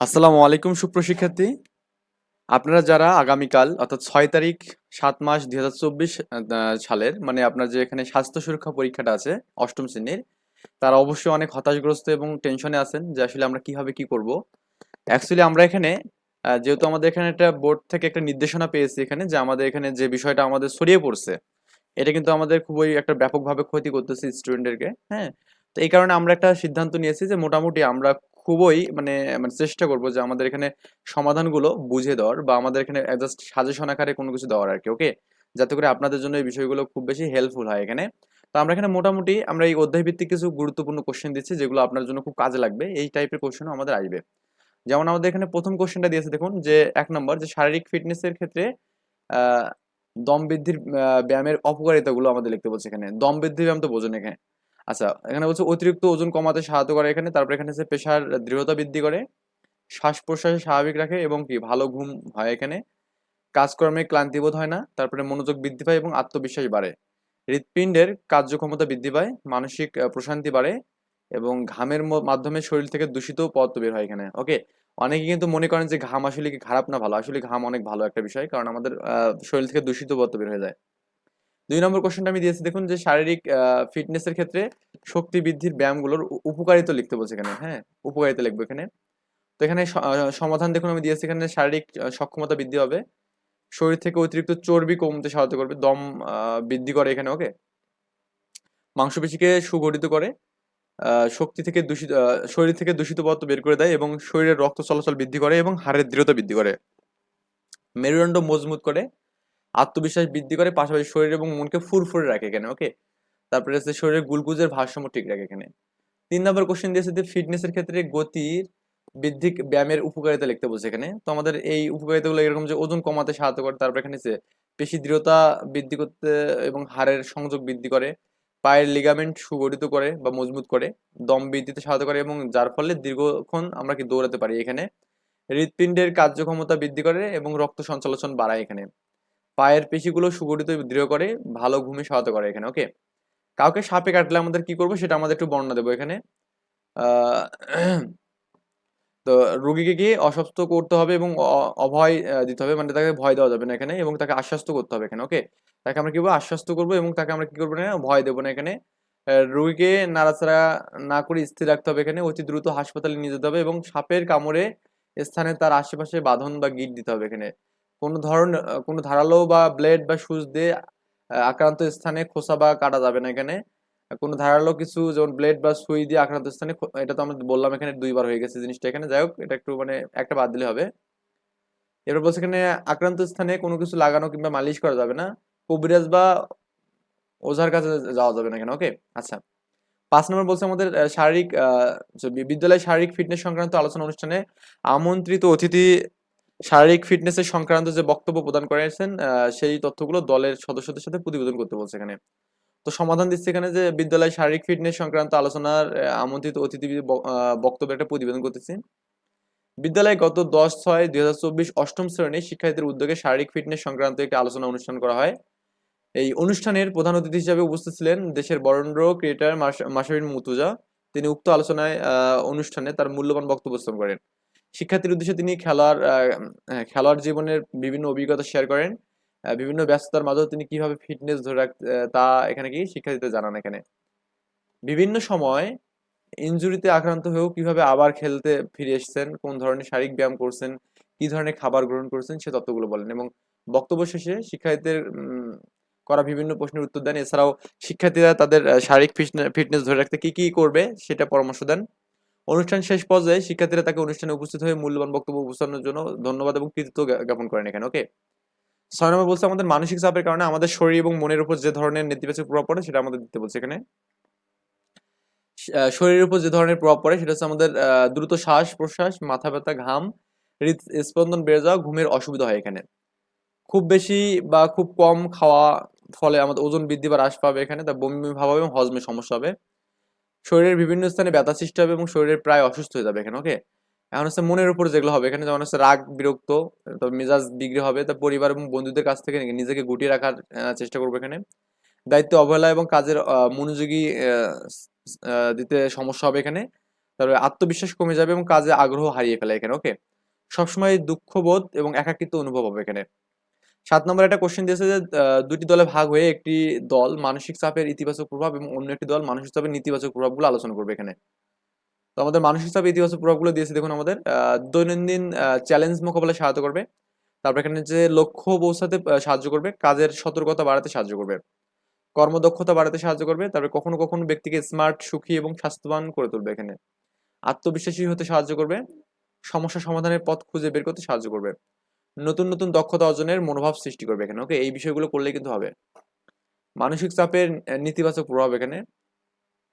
আসসালামু আলাইকুম সুপ্রশিক্ষার্থী আপনারা যারা আগামীকাল, অর্থাৎ ছয় তারিখ, সাত মাস দুই হাজার চব্বিশ সালের মানে আপনার যে এখানে স্বাস্থ্য সুরক্ষা পরীক্ষাটা আছে অষ্টম শ্রেণির, তারা অবশ্যই অনেক হতাশগ্রস্ত এবং টেনশনে আছেন যে আসলে আমরা কীভাবে কি করব। অ্যাকচুয়ালি আমরা এখানে যেহেতু আমাদের এখানে একটা বোর্ড থেকে একটা নির্দেশনা পেয়েছি এখানে যে আমাদের এখানে যে বিষয়টা আমাদের ছড়িয়ে পড়ছে, এটা কিন্তু আমাদের খুবই একটা ব্যাপকভাবে ক্ষতি করতেছে স্টুডেন্টদেরকে হ্যাঁ? তো এই কারণে আমরা একটা সিদ্ধান্ত নিয়েছি যে মোটামুটি আমরা খুবই মানে মানে চেষ্টা করব যে আমাদের এখানে সমাধানগুলো বুঝে দেওয়ার বা আমাদের এখানে জাস্ট সাজেশন আকারে কোনো কিছু দেওয়ার আর কি ওকে যাতে করে আপনাদের জন্য এই বিষয়গুলো খুব বেশি হেল্পফুল হয় এখানে। তো আমরা এখানে মোটামুটি আমরা এই অধ্যায় ভিত্তিক কিছু গুরুত্বপূর্ণ কোশ্চেন দিচ্ছি যেগুলো আপনার জন্য খুব কাজে লাগবে। এই টাইপের কোশ্চেনও আমাদের আসবে। যেমন আমাদের এখানে প্রথম কোশ্চেনটা দিয়েছে দেখুন যে, এক নম্বর যে শারীরিক ফিটনেসের ক্ষেত্রে দম বৃদ্ধির ব্যায়ামের অপকারিতাগুলো আমাদের লিখতে বলছে এখানে। দম বৃদ্ধি ব্যায়াম তো বোঝেন এখানে। আচ্ছা এখানে বলছে অতিরিক্ত ওজন কমাতে সাহায্য করে এখানে, তারপর এখানে হচ্ছে পেশার দৃঢ়তা বৃদ্ধি করে, শ্বাস প্রশ্বাসে স্বাভাবিক রাখে এবং কি, ভালো ঘুম হয় এখানে। কাজকর্মে ক্লান্তিবোধ হয় না, তারপরে মনোযোগ বৃদ্ধি পায় এবং আত্মবিশ্বাস বাড়ে। হৃৎপিণ্ডের কার্যক্ষমতা বৃদ্ধি পায়, মানসিক প্রশান্তি বাড়ে এবং ঘামের মাধ্যমে শরীর থেকে দূষিত পদার্থ বের হয় এখানে। ওকে, অনেকে কিন্তু মনে করেন যে ঘাম আসলে কি খারাপ না ভালো? আসলে ঘাম অনেক ভালো একটা বিষয়, কারণ আমাদের শরীর থেকে দূষিত পদার্থ বের হয়ে যায়। দুই নম্বর কোশ্চেনটা আমি দিয়েছি। দেখুন যে শারীরিক ফিটনেসের ক্ষেত্রে শক্তি বৃদ্ধির ব্যায়ামগুলোর উপকারিতা লিখতে বলছে এখানে হ্যাঁ? উপকারিতা লিখব এখানে। তো এখানে সমাধান দেখুন আমি দিয়েছি এখানে শারীরিক সক্ষমতা বৃদ্ধি হবে। শরীর থেকে অতিরিক্ত চর্বি কমতে সাহায্য করবে, দম বৃদ্ধি করে এখানে, ওকে? মাংসপেশিকে সুগঠিত করে শক্তি থেকে দূষিত শরীর থেকে দূষিত পদার্থ বের করে দেয় এবং শরীরের রক্ত চলাচল বৃদ্ধি করে এবং হাড়ের দৃঢ়তা বৃদ্ধি করে। মেরুদণ্ড মজবুত করে আত্মবিশ্বাস বৃদ্ধি করে পাশাপাশি শরীর এবং মনকে ফুরফুরে রাখে এখানে ওকে তারপরে হচ্ছে শরীরের গ্লুকোজের ভারসাম্য ঠিক রাখে এখানে। তিন নম্বর কোশ্চেন দিয়েছে যে ফিটনেসের ক্ষেত্রে গতির বৃদ্ধি ব্যায়ামের উপকারিতা লিখতে বলছে এখানে। তো আমাদের এই উপকারিতাগুলো এরকম যে ওজন কমাতে সাহায্য করে, তারপর এখানে যে পেশি দৃঢ়তা বৃদ্ধি করতে এবং হাড়ের সংযোগ বৃদ্ধি করে, পায়ের লিগামেন্ট সুগঠিত করে বা মজবুত করে, দম বৃদ্ধিতে সাহায্য করে এবং যার ফলে দীর্ঘক্ষণ আমরা কি দৌড়াতে পারি এখানে। হৃৎপিণ্ডের কার্যক্ষমতা বৃদ্ধি করে এবং রক্ত সঞ্চালন বাড়ায় এখানে। পায়ের পেশিগুলো সুগঠিত দৃঢ় করে, ভালো ঘুমে সহায়তা করে এখানে ওকে কাউকে সাপে কাটলে আমাদের কি করব সেটা আমাদের একটু বর্ণনা দেবো এখানে। তো রুগীকে গিয়ে অসুস্থ করতে হবে এবং অভয় দিতে হবে মানে তাকে ভয় দেওয়া যাবে না এখানে এবং তাকে আশ্বস্ত করতে হবে এখানে ওকে তাকে আমরা কি করব আশ্বস্ত করব এবং তাকে আমরা কি করব না, ভয় দেবো না এখানে। রোগীকে নাড়াচাড়া না করে স্থির রাখতে হবে এখানে, অতি দ্রুত হাসপাতালে নিয়ে যেতে হবে এবং সাপের কামড়ে স্থানে তার আশেপাশে বাঁধন বা গিট দিতে হবে এখানে। কোনো ধরন কোনো ধারালো বা ব্লেড বা সুচ দিয়ে আক্রান্ত স্থানে খোসা বা কাটা যাবে না এখানে। কোনো ধারালো কিছু, যেমন ব্লেড বা সুই দিয়ে আক্রান্ত স্থানে এটা তো আমরা বললাম এখানে দুইবার হয়ে গেছে জিনিসটা এখানে। যাই হোক, এটা একটু মানে একটা বাদ দিলে হবে। এরপর বলছে এখানে আক্রান্ত স্থানে কোনো কিছু লাগানো কিংবা মালিশ করা যাবে না। কবিরাজ বা ওঝার কাছে যাওয়া যাবে না এখানে ওকে আচ্ছা। পাঁচ নম্বর বলছে আমাদের শারীরিক বিদ্যালয়ে শারীরিক ফিটনেস সংক্রান্ত আলোচনা অনুষ্ঠানে আমন্ত্রিত অতিথি শারীরিক ফিটনেসের সংক্রান্ত যে বক্তব্য প্রদান করেছেন সেই তথ্যগুলো দলের সদস্যদের সাথে প্রতিবেদন করতে বলছে এখানে। তো সমাধান দিচ্ছে এখানে যে বিদ্যালয় শারীরিক ফিটনেস সংক্রান্ত আলোচনার আমন্ত্রিত অতিথি বক্তব্য একটা প্রতিবেদন করতেছি। বিদ্যালয়ে গত দশ ছয় দুই হাজার চব্বিশ অষ্টম শ্রেণির শিক্ষার্থীদের উদ্যোগে শারীরিক ফিটনেস সংক্রান্ত একটি আলোচনা অনুষ্ঠান করা হয়। এই অনুষ্ঠানের প্রধান অতিথি হিসেবে উপস্থিত ছিলেন দেশের বরেন্দ্র ক্রিয়েটার মাসাবিন মুতুজা। তিনি উক্ত আলোচনায় অনুষ্ঠানে তার মূল্যবান বক্তব্য করেন। শিক্ষার্থীর উদ্দেশ্যে তিনি খেলার খেলোয়াড় জীবনের বিভিন্ন অভিজ্ঞতা শেয়ার করেন। বিভিন্ন ব্যস্ততার মাঝেও তিনি কীভাবে ফিটনেস ধরে রাখতে তা এখানে কি শিক্ষার্থীদের জানান এখানে। বিভিন্ন সময় ইনজুরিতে আক্রান্ত হয়েও কীভাবে আবার খেলতে ফিরে এসেছেন, কোন ধরনের শারীরিক ব্যায়াম করছেন, কি ধরনের খাবার গ্রহণ করছেন, সে তথ্যগুলো বলেন এবং বক্তব্য শেষে শিক্ষার্থীদের করা বিভিন্ন প্রশ্নের উত্তর দেন। এছাড়াও শিক্ষার্থীরা তাদের শারীরিক ফিটনেস ধরে রাখতে কি কি করবে সেটা পরামর্শ দেন। অনুষ্ঠান শেষ পর্যায়ে শিক্ষার্থীরা তাকে অনুষ্ঠানে উপস্থিত হয়ে মূল্যবান বক্তব্য উপস্থাপনের জন্য ধন্যবাদ এবং কৃতিত্ব জ্ঞা- জ্ঞাপন করেন এখানে ওকে ছয় নম্বর বলছে, আমাদের মানসিক চাপের কারণে আমাদের শরীর এবং মনের উপর যে ধরনের নেতিবাচক প্রভাব পড়ে সেটা আমাদের দিতে বলছে এখানে। শরীরের উপর যে ধরনের প্রভাব পড়ে সেটা হচ্ছে আমাদের দ্রুত শ্বাস প্রশ্বাস, মাথা ব্যথা, ঘাম, হৃদ স্পন্দন বেড়ে যাওয়া, ঘুমের অসুবিধা হয় এখানে। খুব বেশি বা খুব কম খাওয়া ফলে আমাদের ওজন বৃদ্ধি বা হ্রাস পাবে এখানে, তা বমি ভাব হবে এবং হজমে সমস্যা হবে। শরীরের বিভিন্ন স্থানে ব্যথা সৃষ্টি হবে এবং শরীরের প্রায় অসুস্থ হয়ে যাবে এখানে ওকে এখন হচ্ছে মনের উপর যেগুলো হবে, এখানে যেমন হচ্ছে রাগ বিরক্ত তারপর মেজাজ বিগ্রহ হবে, তা পরিবার এবং বন্ধুদের কাছ থেকে নিজেকে গুটিয়ে রাখার চেষ্টা করব এখানে। দায়িত্ব অবহেলা এবং কাজের মনোযোগী দিতে সমস্যা হবে এখানে। তারপরে আত্মবিশ্বাস কমে যাবে এবং কাজে আগ্রহ হারিয়ে ফেলে এখানে ওকে সবসময় দুঃখবোধ এবং একাকিত্ব অনুভব হবে এখানে। সাত নম্বর একটা কোশ্চেন দিয়েছে যে দুটি দলে ভাগ হয়ে একটি দল মানসিক চাপের ইতিবাচক প্রভাব এবং অন্য একটি দল মানসিক চাপের নেতিবাচক প্রভাবগুলো আলোচনা করবে এখানে। তো আমাদের মানসিক চাপের ইতিবাচক প্রভাবগুলো দিয়েছে দেখুন আমাদের দৈনন্দিন চ্যালেঞ্জ মোকাবেলায় সহায়তা করবে। তারপর এখানে যে লক্ষ্য পৌঁছাতে সাহায্য করবে, কাজের সতর্কতা বাড়াতে সাহায্য করবে। কর্মদক্ষতা বাড়াতে সাহায্য করবে, তারপরে কখনো কখনো ব্যক্তিকে স্মার্ট সুখী এবং স্বাস্থ্যবান করে তুলবে এখানে। আত্মবিশ্বাসী হতে সাহায্য করবে, সমস্যা সমাধানের পথ খুঁজে বের করতে সাহায্য করবে। নতুন নতুন দক্ষতা অর্জনের মনোভাব সৃষ্টি করবে এখানে ওকে এই বিষয়গুলো করলে কিন্তু হবে। মানসিক চাপের নেতিবাচক প্রভাব এখানে।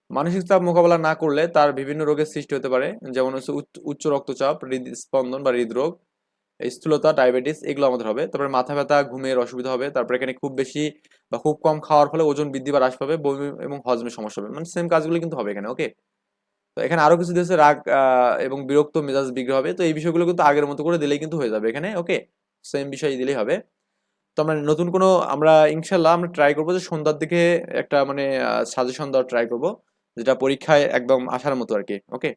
মানসিক চাপ মোকাবেলা না করলে তার বিভিন্ন রোগের সৃষ্টি হতে পারে, যেমন হচ্ছে উচ্চ- রক্তচাপ, হৃদস্পন্দন বা হৃদরোগ, স্থূলতা, ডায়াবেটিস, এগুলো আমাদের হবে। তারপরে মাথা ব্যথা, ঘুমের অসুবিধা হবে, তারপরে এখানে খুব বেশি বা খুব কম খাওয়ার ফলে ওজন বৃদ্ধি বা হ্রাস পাবে, বমি এবং হজমের সমস্যা হবে। মানে সেম কাজগুলো কিন্তু হবে এখানে ওকে তো এখানে আরও কিছু দিয়েছে রাগ এবং বিরক্ত মেজাজ বিগ্রহ হবে। তো এই বিষয়গুলো কিন্তু আগের মতো করে দিলেই কিন্তু হয়ে যাবে এখানে ওকে সেম বিষয় দিলেই হবে। তো আমরা নতুন কোনো, আমরা ইনশাল্লাহ আমরা ট্রাই করব যে সন্ধ্যার দিকে একটা মানে সাজেশন দেওয়ার ট্রাই করব, যেটা পরীক্ষায় একদম আসার মতো আর কি ওকে